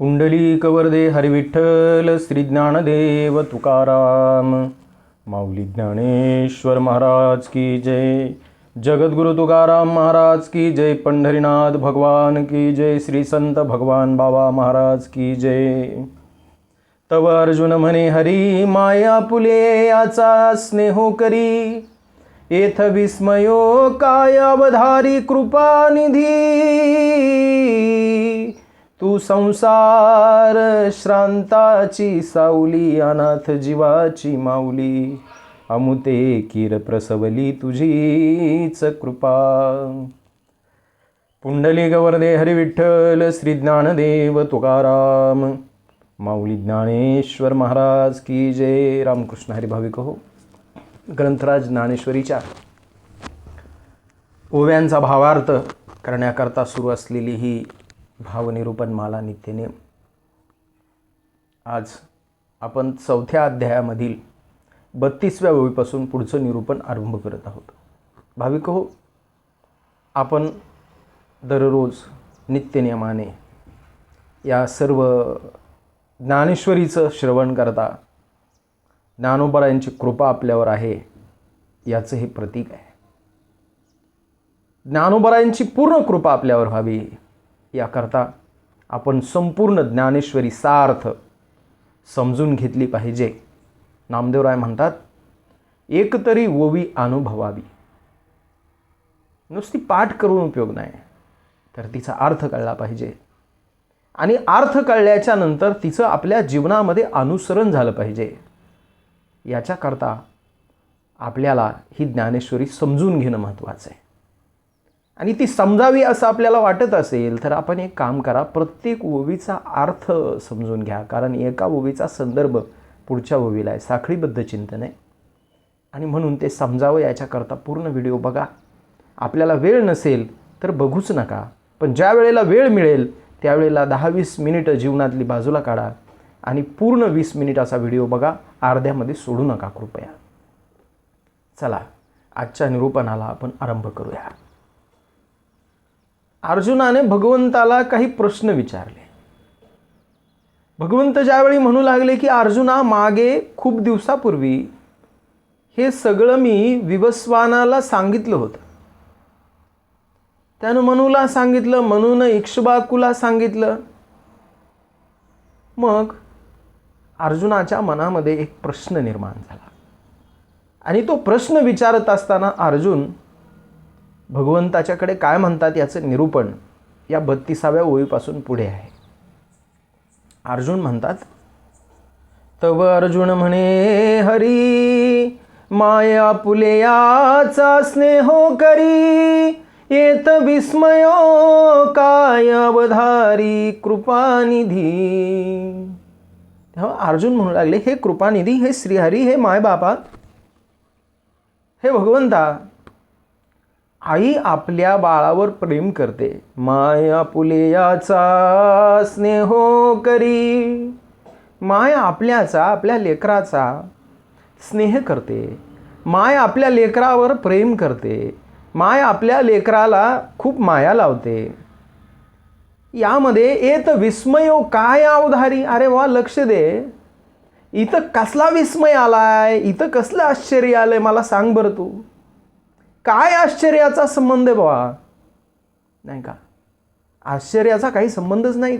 पुंडलिक कवर्दे हरिविठ्ठल श्री ज्ञानदेव तुकाराम। माऊली ज्ञानेश्वर महाराज की जय। जगद्गुरु तुकाराम महाराज की जय। पंढरीनाथ भगवान की जय। श्री संत भगवान बाबा महाराज की जय। तव अर्जुन म्हणे हरी माया पुले याचा स्नेहो करी. एथ विस्मयो काय अवधारी कृपानिधी. तू संसार श्रांताची सावली अनाथ जीवाची माऊली. अमुते किर प्रसवली तुझीच कृपा. पुंडली गवर्दे हरिविठ्ठल श्री ज्ञानदेव तुकाराम. माऊली ज्ञानेश्वर महाराज की जय. रामकृष्ण हरिभाविक हो. ग्रंथराज ज्ञानेश्वरीच्या ओव्यांचा भावार्थ करण्याकरता सुरू असलेली ही भावनिरूपण माला नित्यनेम आज आपण चौथ्या अध्यायामधील बत्तीसव्या ओळीपासून पुढचं निरूपण आरंभ करत आहोत. भाविक हो आपण दररोज नित्यनियमाने या सर्व ज्ञानेश्वरीचं श्रवण करता ज्ञानोबरायांची कृपा आपल्यावर आहे याचं हे प्रतीक आहे. ज्ञानोबरायांची पूर्ण कृपा आपल्यावर व्हावी याकरता आपण संपूर्ण ज्ञानेश्वरी सार्थ समजून घेतली पाहिजे. नामदेवराय म्हणतात एक तरी ओवी अनुभवावी. नुसती पाठ करून उपयोग नाही तर तिचा अर्थ कळला पाहिजे. आणि अर्थ कळल्याच्या नंतर तिचं आपल्या जीवनामध्ये अनुसरण झालं पाहिजे. याच्याकरता आपल्याला ही ज्ञानेश्वरी समजून घेणं महत्त्वाचं आहे. आणि ती समजावी असं आपल्याला वाटत असेल तर आपण एक काम करा प्रत्येक ओवीचा अर्थ समजून घ्या. कारण एका ओवीचा संदर्भ पुढच्या ओवीला आहे. साखळीबद्ध चिंतन आहे. आणि म्हणून ते समजावं याच्याकरता पूर्ण व्हिडिओ बघा. आपल्याला वेळ नसेल तर बघूच नका. पण ज्या वेळेला वेळ मिळेल त्यावेळेला दहा वीस मिनिटं जीवनातली बाजूला काढा. आणि पूर्ण वीस मिनिटाचा व्हिडिओ बघा. अर्ध्यामध्ये सोडू नका कृपया. चला आजच्या निरूपणाला आपण आरंभ करूया. अर्जुनाने भगवंताला काही प्रश्न विचारले. भगवंत ज्यावेळी म्हणू लागले की अर्जुना मागे खूप दिवसापूर्वी हे सगळं मी विवस्वानाला सांगितलं होतं. त्यानं मनूला सांगितलं मनूनं इक्षबाकूला सांगितलं. मग अर्जुनाच्या मनामध्ये एक प्रश्न निर्माण झाला. आणि तो प्रश्न विचारत असताना अर्जुन भगवंताच्याकडे काय म्हणतात याचं निरूपण या बत्तीसाव्या ओळीपासून पुढे आहे. अर्जुन म्हणतात तव अर्जुन म्हणे हरी माया पुलेयाचा स्नेहो करी येत विस्मयो काय अवधारी कृपानिधी. तेव्हा अर्जुन म्हणू लागले हे कृपानिधी हे श्रीहरी हे मायबापा हे भगवंता आई आपल्या बाळावर प्रेम करते. माया पुलेयाचा स्नेहो करी. माय आपल्याचा आपल्या लेकराचा स्नेह करते. माय आपल्या लेकरावर प्रेम करते. माय आपल्या लेकराला खूप माया लावते. यामध्ये येत विस्मयो काय अवधारी? अरे वा लक्ष दे. इथं कसला विस्मय आलाय? इथं कसलं आश्चर्य आलंय? मला सांग बरं तू. काय आश्चर्याचा संबंध आहे बाबा? नाही का? आश्चर्याचा काही संबंधच नाही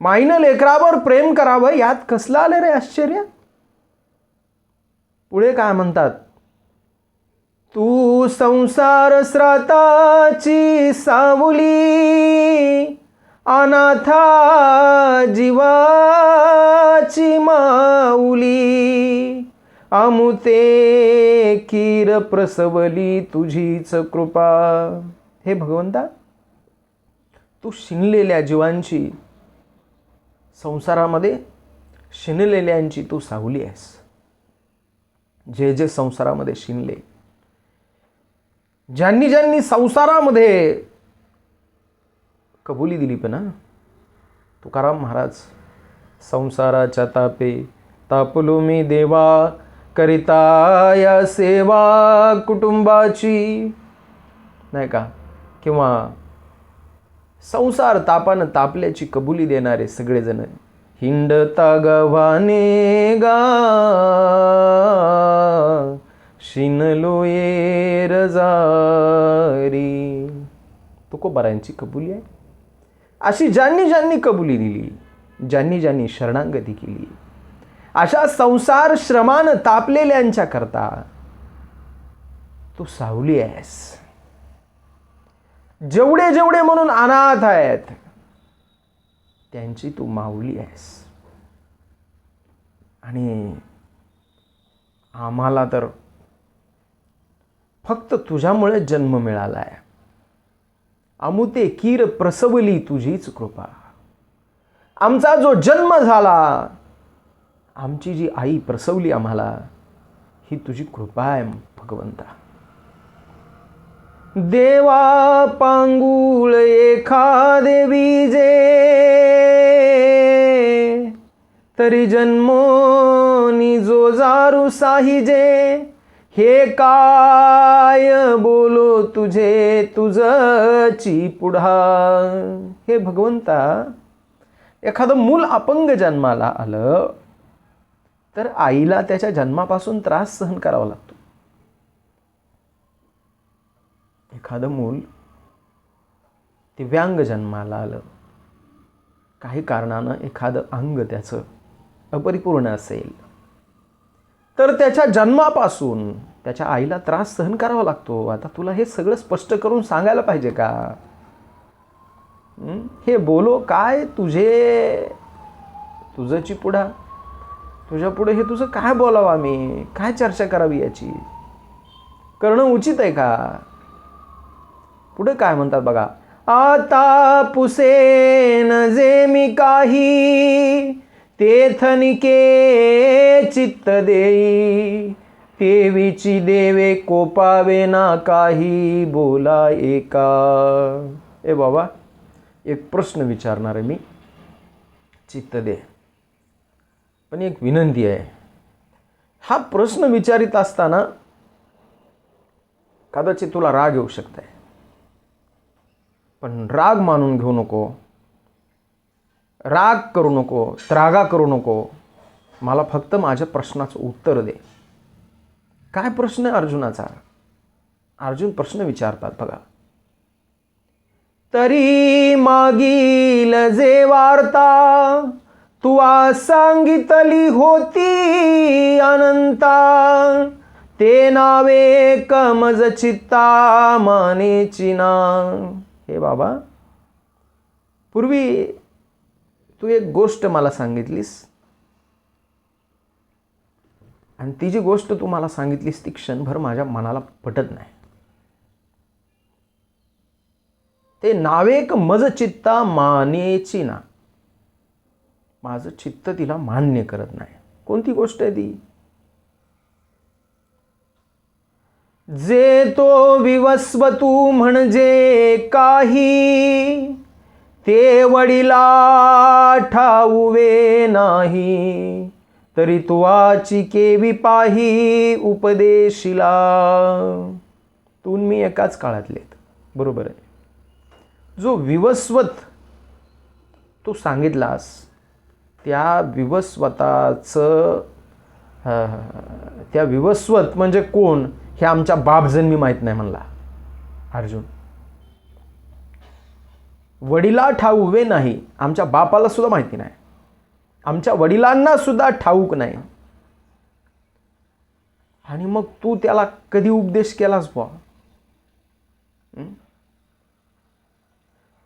माईनं लेकरावर प्रेम करावं यात कसलं आलं रे आश्चर्य? पुढे काय म्हणतात? तू संसार स्राताची सावली अनाथा जीवाची माऊली. अमुते कीर प्रसवली तुझीच कृपा. हे भगवंता तू शिणलेल्या जीवांची संसारामध्ये शिणलेल्यांची तू सावली आहेस. जे जे संसारामध्ये शिणले ज्यांनी ज्यांनी संसारामध्ये कबुली दिली पण तुकाराम महाराज संसाराच्या तापे तापलो मी देवा करिता या सेवा कुटुंबाची. नाही का? किंवा संसार तापानं तापल्याची कबुली देणारे सगळेजण हिंडता गव्हाने गा शिनलो ये रजारी. तुकोबारांची कबुली आहे. अशी ज्यांनी ज्यांनी कबुली दिली ज्यांनी ज्यांनी शरणांगती केली अशा संसार श्रमानं तापलेल्यांच्या करता तू सावली आहेस. जेवढे जेवढे म्हणून अनाथ आहेत त्यांची तू माऊली आहेस. आणि आम्हाला तर फक्त तुझ्यामुळे जन्म मिळाला आहे अमुते कीर प्रसवली तुझीच कृपा. आमचा जो जन्म झाला आमची जी आई प्रसवली आम्हाला ही तुझी कृपा आहे भगवंता. देवा पांगुळ एखादे विजे तरी जन्मोनी जो जारू साहिजे हे काय बोलो तुझे तुझची पुढा हे भगवंता एखादं मूल अपंग जन्माला आलं तर आईला त्याच्या जन्मापासून त्रास सहन करावा लागतो. एखादं मूल दिव्यांग जन्माला आलं. काही कारणानं एखादं अंग त्याचं अपरिपूर्ण असेल. तर त्याच्या जन्मापासून त्याच्या आईला त्रास सहन करावा लागतो. आता तुला हे सगळं स्पष्ट करून सांगायला पाहिजे का? हे? बोलो काय तुझे तुझं चिपुडा? तुझ्या पुढे हे तुझं काय बोलावं आम्ही? काय चर्चा करावी याची? करणं उचित आहे का? पुढे काय म्हणतात बघा? आता पुसेन जे मी काही तेथनिके चित्त देई. तेवीची देवे कोपावे ना काही बोला एका ए बाबा एक प्रश्न विचारणार आहे मी. चित्त दे. पण एक विनंती आहे. हा प्रश्न विचारित असताना कदाचित तुला राग येऊ शकते पण राग मानून घेऊ नको. राग करू नको त्रागा करू नको. मला फक्त माझ्या प्रश्नाचं उत्तर दे. काय प्रश्न आहे अर्जुनाचा? अर्जुन प्रश्न विचारतात बघा. तरी मागील जे वार्ता तुवा सांगितली होती अनंता. ते नावे कमज चित्ता मानेची ना. हे बाबा. पूर्वी तू एक गोष्ट मला सांगितलीस. आणि ती जी गोष्ट तू मला सांगितलीस ती क्षणभर माझ्या मनाला पटत नाही. ते नावेक मज चित्ता मानेची ना. माझं चित्त तिला मान्य करत नाही. कोणती गोष्ट आहे ती? जे तो विवस्वतू म्हणजे काही ते वडिला ठाऊवे नाही. तरी तुवाची केवी पाही उपदेशिला. तू मी एकाच काळातलेत बरोबर आहे. जो विवस्वत तू सांगितलास त्या विवस्वताचं त्या विवस्वत म्हणजे कोण? हे आमच्या बापजन्मी माहीत नाही म्हणला. अर्जुन. वडिला ठाऊवे नाही. आमच्या बापाला सुद्धा माहिती नाही. आमच्या वडिलांना सुद्धा ठाऊक नाही. आणि मग तू त्याला कधी उपदेश केलास बा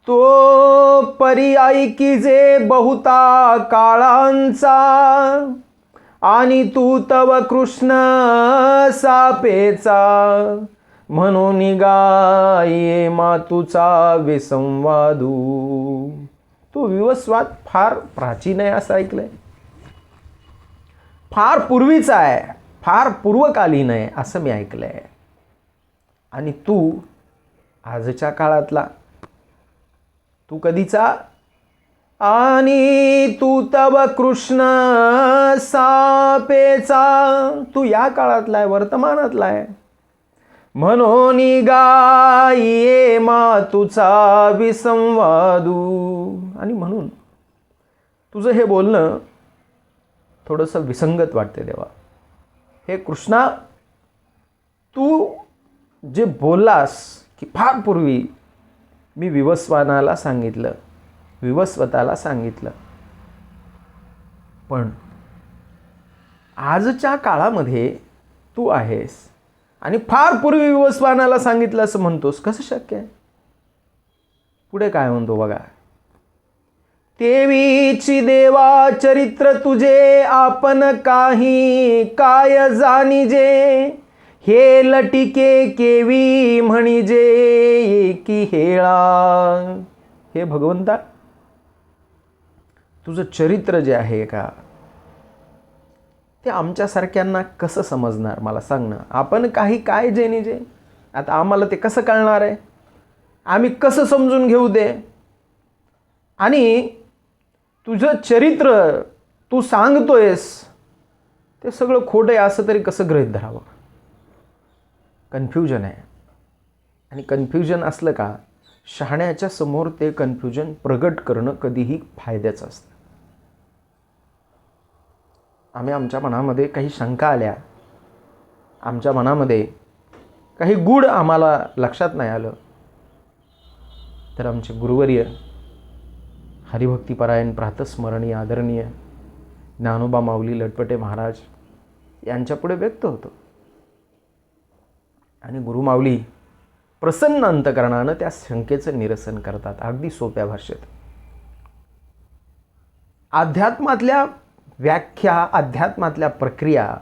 तो पर्यायी की जे बहुता काळांचा. आणि तू तव कृष्ण सापेचा. म्हणून गाये मातूचा विसंवादू. तो विवस्वाद फार प्राचीन आहे असं ऐकलंय. फार पूर्वीचा आहे फार पूर्वकालीन आहे असं मी ऐकलंय. आणि तू आजच्या काळातला तू कधीचा? आणि तू तव कृष्ण सापेचा. तू या काळातला आहे वर्तमानातला आहे. म्हणून गाये मातुचा विसंवादू. आणि म्हणून तुझं हे बोलणं थोडंसं विसंगत वाटते देवा. हे कृष्णा तू जे बोललास की फार पूर्वी मी विवस्वानाला सांगितलं. विवस्वताला सांगितलं. पण आजच्या काळामध्ये तू आहेस आणि फार पूर्वी विवस्वानाला सांगितलं असं म्हणतोस. कसं शक्य? आहे पुढे काय म्हणतो बघा? तेवीची देवा चरित्र तुझे आपण काही काय जाणीजे? हे लटिके केवी म्हणजे एकी हेळा. हे भगवंता तुझं चरित्र जे आहे का ते आमच्यासारख्यांना कसं समजणार? मला सांग ना. आपण काही काय जे? निजे आता आम्हाला ते कसं कळणार आहे? आम्ही कसं समजून घेऊ दे? आणि तुझं चरित्र तू सांगतोयस ते सगळं खोटं आहे असं तरी कसं गृहित धरावं? कन्फ्युजन आहे. आणि कन्फ्युजन असलं का शहाण्याच्या समोर ते कन्फ्युजन प्रगट करणं कधीही फायद्याचं असतं. आम्ही आमच्या मनामध्ये काही शंका आल्या. आमच्या मनामध्ये काही गूढ आम्हाला लक्षात नाही आलं. तर आमचे गुरुवर्य हरिभक्तीपरायण प्रातस्मरणीय आदरणीय ज्ञानोबा माऊली लटपटे महाराज यांच्यापुढे व्यक्त होतो. आणि गुरुमाऊली प्रसन्न अंतकरणानं त्या शंकेचं निरसन करतात. अगदी सोप्या भाषेत. अध्यात्मातल्या व्याख्या अध्यात्मातल्या प्रक्रिया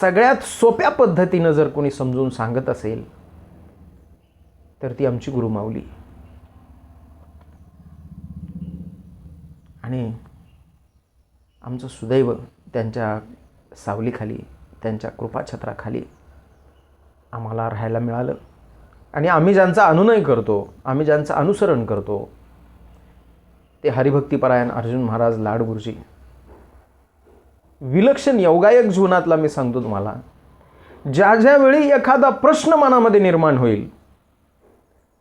सगळ्यात सोप्या पद्धतीनं जर कोणी समजून सांगत असेल तर ती आमची गुरुमाऊली आणि आमचं सुदैव त्यांच्या सावलीखाली त्यांच्या कृपाछत्राखाली आम्हाला राहायला मिळालं. आणि आम्ही ज्यांचा अनुनय करतो आम्ही ज्यांचं अनुसरण करतो ते हरिभक्तीपरायण अर्जुन महाराज लाडगुरुजी. विलक्षण योगायक जीवनातला मी सांगतो तुम्हाला ज्या ज्यावेळी एखादा प्रश्न मनामध्ये निर्माण होईल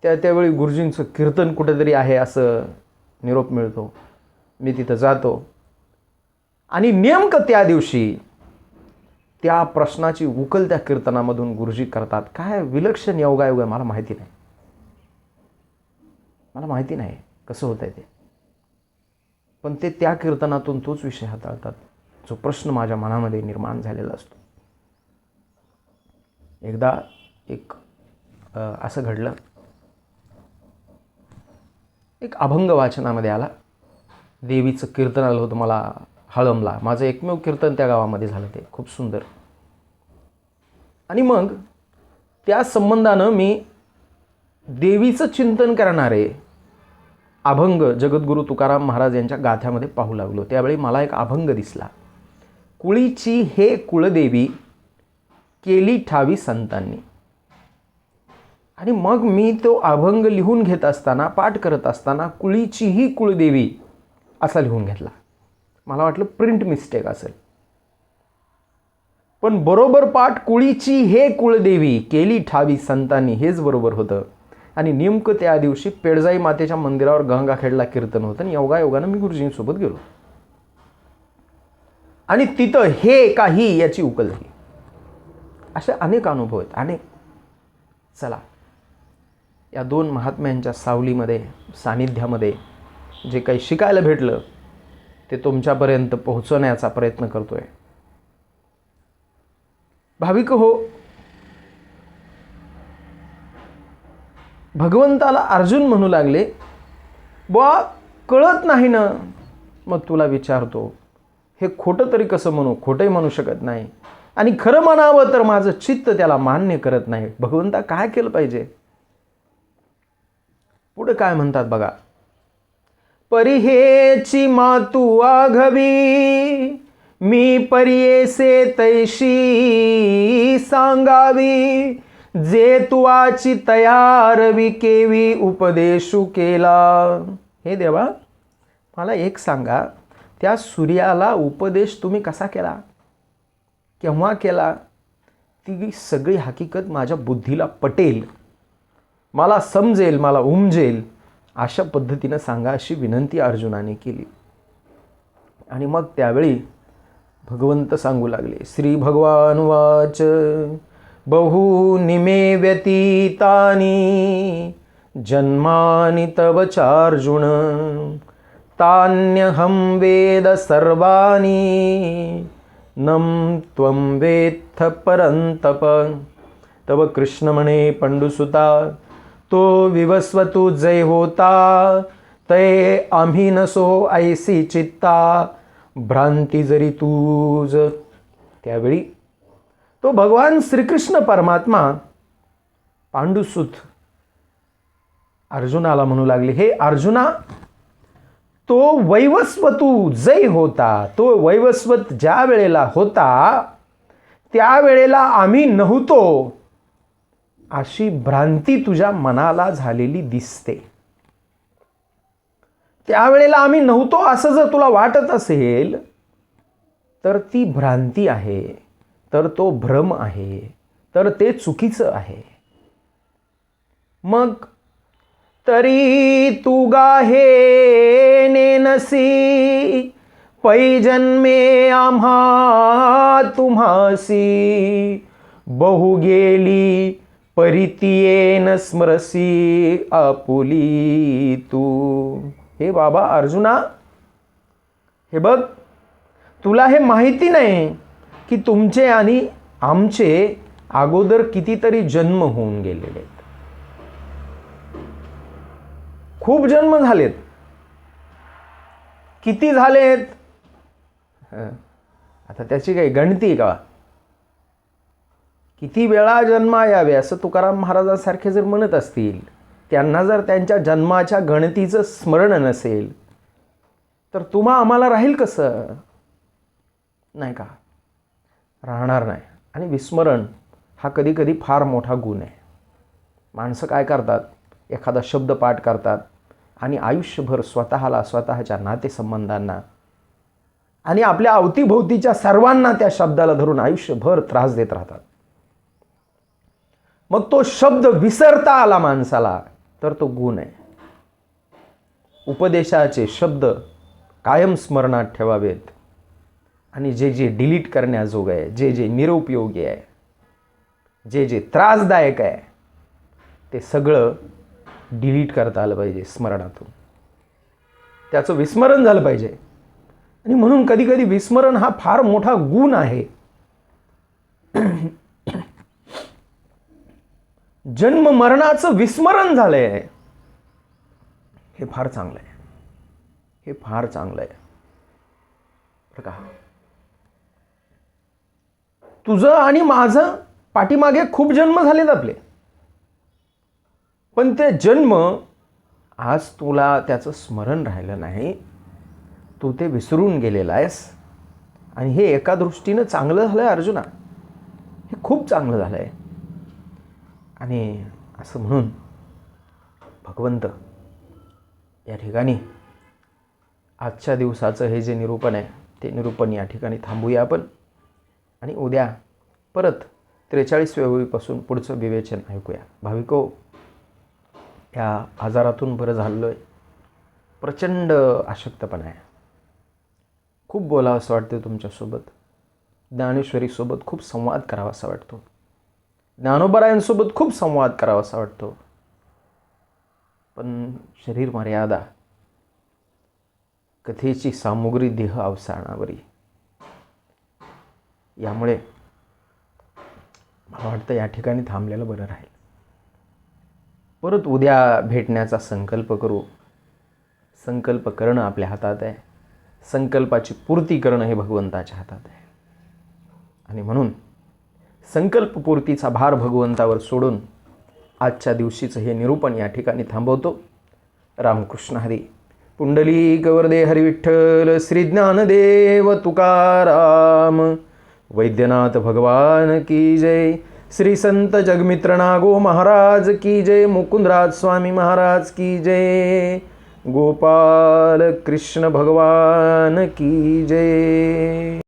त्या त्यावेळी गुरुजींचं कीर्तन कुठेतरी आहे असं निरोप मिळतो. मी तिथं जातो. आणि नेमकं त्या दिवशी त्या प्रश्नाची उकल त्या कीर्तनामधून गुरुजी करतात. काय विलक्षण योगायोग आहे मला माहिती नाही. मला माहिती नाही कसं होतं आहे ते. पण ते त्या कीर्तनातून तोच विषय हाताळतात जो प्रश्न माझ्या मनामध्ये निर्माण झालेला असतो. एकदा एक असं घडलं. एक अभंग वाचनामध्ये आला. देवीचं कीर्तन आलं होतं मला. हळमला. माझं एकमेव कीर्तन त्या गावामध्ये झालं ते. खूप सुंदर. आणि मग त्या संबंधानं मी देवीचं चिंतन करणारे अभंग जगद्गुरू तुकाराम महाराज यांच्या गाथ्यामध्ये पाहू लागलो. त्यावेळी मला एक अभंग दिसला. कुळीची हे कुळदेवी केली ठावी संतांनी. आणि मग मी तो अभंग लिहून घेत असताना पाठ करत असताना कुळीची ही कुळदेवी असा लिहून घेतला. मला वाटलं प्रिंट मिस्टेक असेल. पण बरोबर पाठ कुळीची हे कुळदेवी केली ठावी संतांनी हेच बरोबर होतं. आणि नेमकं त्या दिवशी पेडजाई मातेच्या मंदिरावर गंगाखेडला कीर्तन होतं आणि योगायोगानं मी गुरुजींसोबत गेलो. आणि तिथं हे काही याची उकल झाली. असे अनेक अनुभव आहेत. अनेक चला या दोन महात्म्यांच्या सावलीमध्ये सानिध्यामध्ये जे काही शिकायला भेटलं ते तुमच्यापर्यंत पोहोचवण्याचा प्रयत्न करतोय. भाविक हो भगवंताला अर्जुन म्हणू लागले बुवा कळत नाही ना. मग तुला विचारतो हे खोटं तरी कसं म्हणू? खोटंही म्हणू शकत नाही. आणि खरं म्हणावं तर माझं चित्त त्याला मान्य करत नाही. भगवंता काय केलं पाहिजे? पुढं काय म्हणतात बघा परिहेची मातू आघवी. मी परियेसे तैशी सांगावी. जे तुवाची तयार विकेवी उपदेशू केला. हे देवा मला एक सांगा त्या सूर्याला उपदेश तुम्ही कसा केला? केव्हा केला? ती सगळी हकीकत माझ्या बुद्धीला पटेल. मला समजेल मला उमजेल. अशा पद्धतीनं सांगा अशी विनंती अर्जुनाने केली. आणि मग त्यावेळी भगवंत सांगू लागले श्री भगवान वाच बहुनिमे व्यतीतानी जन्मानि तव चार्जुन तान्यहं वेद सर्वाणि नम त्वं वेत्थ परन्तप तव कृष्णमणे पंडुसुता तो विवस्वतु जय होता तय आम्ही नसो ऐसी चित्ता भ्रांती जरी तूज. त्यावेळी तो भगवान श्रीकृष्ण परमात्मा पांडुसुत अर्जुनाला म्हणू लागले हे अर्जुना तो वैवस्वतू जय होता तो वैवस्वत ज्या वेळेला होता त्यावेळेला आम्ही नव्हतो. अशी भ्रांती तुझ्या मनाला झालेली दिसते. त्यावेळेला आम्ही नव्हतो असं जर तुला वाटत असेल तर ती भ्रांती आहे तर तो भ्रम आहे तर ते चुकीचं आहे. मग तरी तू गाहे नेनसी पैजन्मे आम्हा तुम्हासी बहु गेली परितियेन स्मरसी आपुली तू. हे बाबा अर्जुना हे बघ तुला हे माहिती नाही की तुमचे आणि आमचे अगोदर कितीतरी जन्म होऊन गेलेले आहेत. खूप जन्म झालेत. किती झालेत? आता त्याची काही गणती का? किती वेळा जन्मा यावे असं तुकाराम महाराजांसारखे जर म्हणत असतील त्यांना जर त्यांच्या जन्माच्या गणतीचं स्मरण नसेल तर तुम्हा आम्हाला राहील कसं? नाही का? राहणार नाही. आणि विस्मरण हा कधी कधी फार मोठा गुण आहे. माणसं काय करतात? एखादा शब्द पाठ करतात आणि आयुष्यभर स्वतःला स्वतःच्या नातेसंबंधांना आणि आपल्या अवतीभोवतीच्या सर्वांना त्या शब्दाला धरून आयुष्यभर त्रास देत राहतात. मग तो शब्द विसरता आला माणसाला तर तो गुण आहे. उपदेशाचे शब्द कायम स्मरणात ठेवावेत. आणि जे जे डिलीट करण्याजोग आहे जे जे निरुपयोगी आहे जे जे त्रासदायक आहे ते सगळं डिलीट करता आलं पाहिजे स्मरणातून. त्याचं विस्मरण झालं पाहिजे. आणि म्हणून कधी कधी विस्मरण हा फार मोठा गुण आहे. जन्म मरणाचं विस्मरण झालंय. हे फार चांगलं आहे हे फार चांगलं आहे का? तुझं आणि माझं पाठीमागे खूप जन्म झालेत आपले. पण ते जन्म आज तुला त्याचं स्मरण राहिलं नाही. तू ते विसरून गेलेला आहेस. आणि हे एका दृष्टीनं चांगलं झालं आहे अर्जुना. हे खूप चांगलं झालं आहे आणि असं म्हणून भगवंत या ठिकाणी आजच्या दिवसाचं हे जे निरूपण आहे ते निरूपण या ठिकाणी थांबूया आपण. आणि उद्या परत त्रेचाळीसव्या ओळीपासून पुढचं विवेचन ऐकूया. भाविको या आजारातून बरं झालेलो आहे प्रचंड आशक्तपणा आहे. खूप बोलावं असं वाटतं तुमच्यासोबत. ज्ञानेश्वरीसोबत खूप संवाद करावा असा वाटतो. ज्ञानोबरायांसोबत खूप संवाद करावा असा वाटतो. पण शरीर मर्यादा कथेची सामुग्री देह अवसानावरी. यामुळे मला वाटतं या ठिकाणी थांबलेलं बरं राहील. परत उद्या भेटण्याचा संकल्प करू. संकल्प करणं आपल्या हातात आहे. संकल्पाची पूर्ती करणं हे भगवंताच्या हातात आहे. आणि म्हणून संकल्पपूर्तीचा भार भगवंतावर सोडून आजच्या दिवशीचं हे निरूपण या ठिकाणी थांबवतो. रामकृष्ण हरी. पुंडली कवरदे हरिविठ्ठल श्री ज्ञानदेव तुकाराम. वैद्यनाथ भगवान की जय. श्री संत जगमित्र नागो महाराज की जय. मुकुंदराज स्वामी महाराज की जय. गोपाल कृष्ण भगवान की जय.